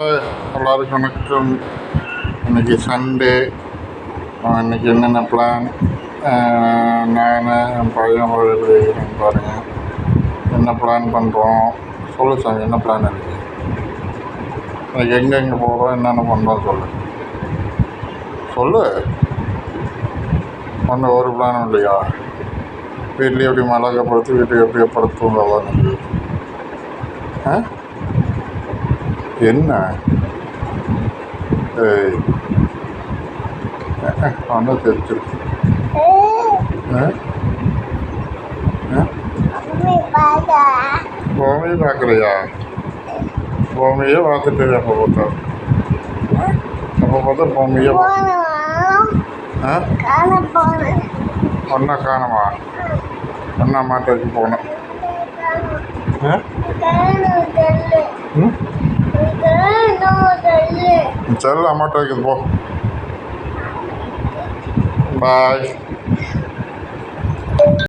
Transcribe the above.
எல்லாருக்கும் வணக்கம். இன்னைக்கு சண்டே இன்னைக்கு என்னென்ன பிளான் நான் என் பையன் எப்படி பாருங்கள் என்ன பிளான் பண்ணுறோம் சொல்லு சாமி என்ன பிளான் இருக்குது இன்னைக்கு எங்கெங்கே போகிறோம் என்னென்ன பண்ணுறோம் சொல்லு. சொல்லு. ஒன்று ஒரு பிளானும் இல்லையா? வீட்லேயே எப்படி மலகப்படுத்தி வீட்டுக்கு எப்படி படுத்துங்கலாம் ஆ? என்ன? ஒன்றும் தெரிஞ்சிருக்கு பூமியை பார்க்கலையா? பூமியே பார்த்துட்டு எப்போ பார்த்தா. எப்போ பார்த்தா பூமியே ஒன்றா காணுமா ஒன்றா மாட்டுக்கு போகணும் ஆ ம்? சரி அம்மாட்ட வைக்குது போ பாய்